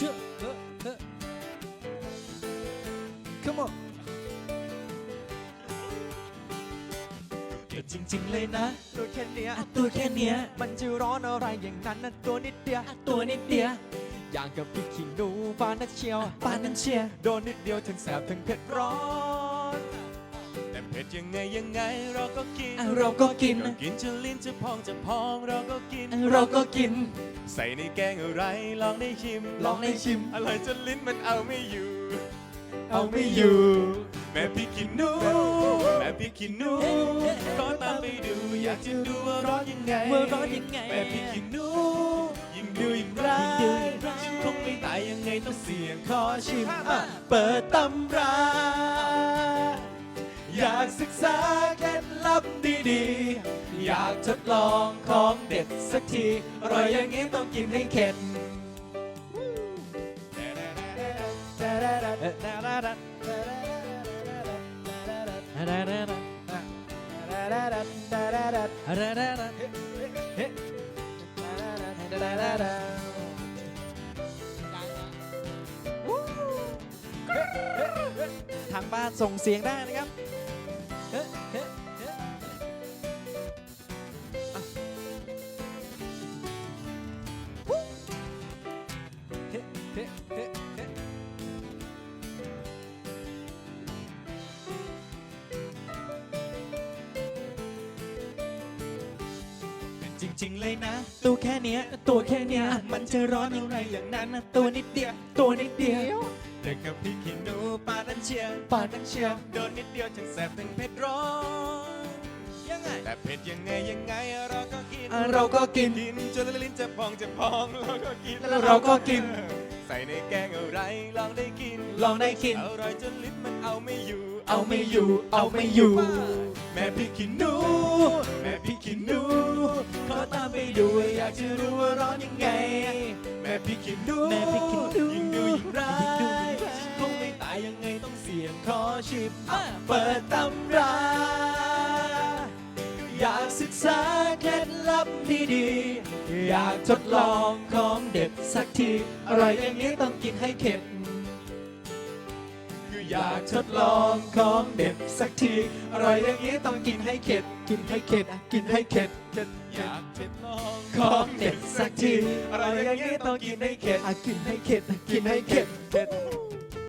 เชื่อเออเออ come on เกิดจริงๆเลยนะตัวแค่เนี้ย อะตัวแค่เนี้ยมันจะร้อนอะไรอย่างนั้นนะตัวนิดเดียว อะตัวนิดเดียวอย่างกับพริกขี้หนูปานนัดเชียว ปานนั้นเชียร์โดนนิดเดียวถึงแสบถึงเผ็ดร้อนแต่เผ็ดยังไงยังไงเราก็กินอะเราก็กิน เรากินจะลิ้นจะพองจะพองเราก็กินอะเราก็กิน ใส่ในแกงอะไรลองได้ชิม ลองได้ชิม อร่อยจนลิ้นมันเอาไม่อยู่ เอาไม่อยู่ แม่พี่กินหนูแม่พี่กินหนูก็ตามไปดูอยากจะดูว่าร้อนยังไงว่าร้อนยังไง แม่พี่กินหนูยิ่งดูยิ่งร้ายยิ่งดูยิ่งร้ายฉันคงไม่ตายยังไงต้องเสี่ยงขอชิมอะเปิดตำราอยากศึกษาเคล็ดลับดีๆ อยากทดลองของเด็ดสักทีอร่อยอย่างนี้ต้องกินให้เข็ดทางบ้านส่งเสียงได้นะครับ เฮ้เฮ้เฮ้จริงๆเลยนะ ตัวแค่เนี้ย ตัวแค่เนี้ย มันจะร้อนอะไรอย่างนั้นนะตัวนิดเดียว ตัวนิดเดียวเด็กกับพี่ขี้หนูปานั้นเชียร์ปาดนังเชียโดนนิดเดียวถึงแสบถึงเผ็ดร้อนยังไงแต่เผ็ดยังไงยังไงเราก็กินเราก็กินกินจนลิ้นจะพองจะพองเราก็กินแล้วเราก็กิน ใส่ในแกงอะไรลองได้กินลองได้กิน อร่อยจนลิ้นมันเอาไม่อยู่ เอาไม่อยู่ เอาไม่อยู่ แม่พี่ขี้หนู แม่พี่ขี้หนู ขอตามไปดูอยากจะรู้ว่าร้อนยังไง แม่พี่ขี้หนูแม่พี่ขี้หนู อยากทดลองของเด็ดสักทีอร่อยอย่างนี้ต้องกินให้เข็ดคืออยากทดลองของเด็ดสักทีอร่อยอย่างนี้ต้องกินให้เข็ดกินให้เข็ดอะกินให้เข็ดเข็ดอยากทดลองของเด็ดสักทีอร่อยอย่างนี้ต้องกินให้เข็ดกินให้เข็ดกินให้เข็ดเข็ด